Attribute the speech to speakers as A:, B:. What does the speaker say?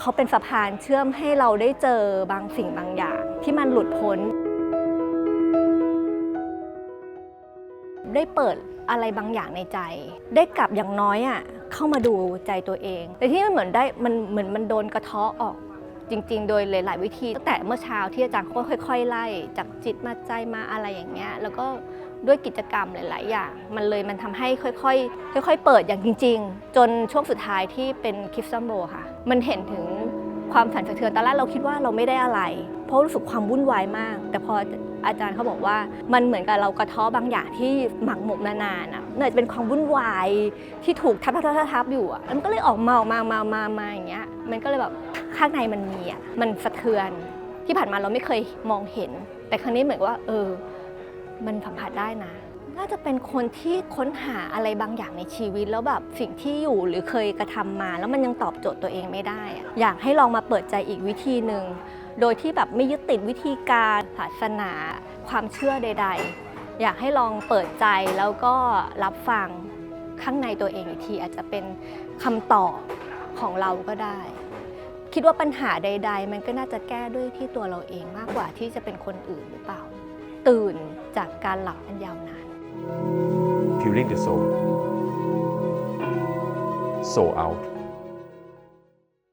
A: เขาเป็นสะพานเชื่อมให้เราได้เจอบางสิ่งบางอย่าง ที่มันหลุดพ้น ได้เปิดอะไรบางอย่างในใจ ได้กลับอย่างน้อยอะเข้ามาดูใจตัวเอง แต่ที่มันเหมือนได้มันเหมือนมันโดนกระเทาะออกจริง ๆ โดยหลาย ๆ วิธีตั้งแต่เมื่อเช้าที่อาจารย์เขาก็ค่อย ๆ ไล่จากจิตมาใจมาอะไรอย่างเงี้ยแล้วก็ ด้วยกิจกรรมหลาย ๆ อย่าง มันเลยมันทำให้ค่อย ๆ ค่อย ๆ เปิดอย่างจริง ๆ จนช่วงสุดท้ายที่เป็นคลิปซัมโบค่ะ มันเห็นถึงความสั่นสะเทือนตอนแรกเราคิดว่าเราไม่ได้อะไร เพราะรู้สึกความวุ่นวายมาก แต่พออาจารย์เขาบอกว่ามันเหมือนกับเรากระท้อบางอย่างที่หมักหมกนานๆอะน่าจะเป็นความวุ่นวายที่ถูกทับทับทับอยู่อะมันก็เลยออกมาออกมามามามาอย่างเงี้ยมันก็เลยแบบข้างในมันมีอะมันสะเทือนที่ผ่านมาเราไม่เคยมองเห็น แต่ครั้งนี้เหมือนว่า เออ มันสัมผัสได้นะ น่าจะเป็นคนที่ค้นหาอะไรบางอย่างในชีวิต แล้วแบบสิ่งที่อยู่หรือเคยกระทำมา แล้วมันยังตอบโจทย์ตัวเองไม่ได้อะอยากให้ลองมาเปิดใจอีกวิธีหนึ่งโดยที่แบบไม่ยึดติดวิธีการศาสนาความเชื่อใด ๆ อยากให้ลองเปิดใจแล้วก็รับฟังข้างในตัวเองอีกทีอาจจะเป็นคำตอบของเราก็ได้ คิดว่าปัญหาใด ๆ มันก็น่าจะแก้ด้วยที่ตัวเราเองมากกว่าที่จะเป็นคนอื่นหรือเปล่า ตื่นจากการหลับอันยาวนาน
B: Fueling the Soul Soul Out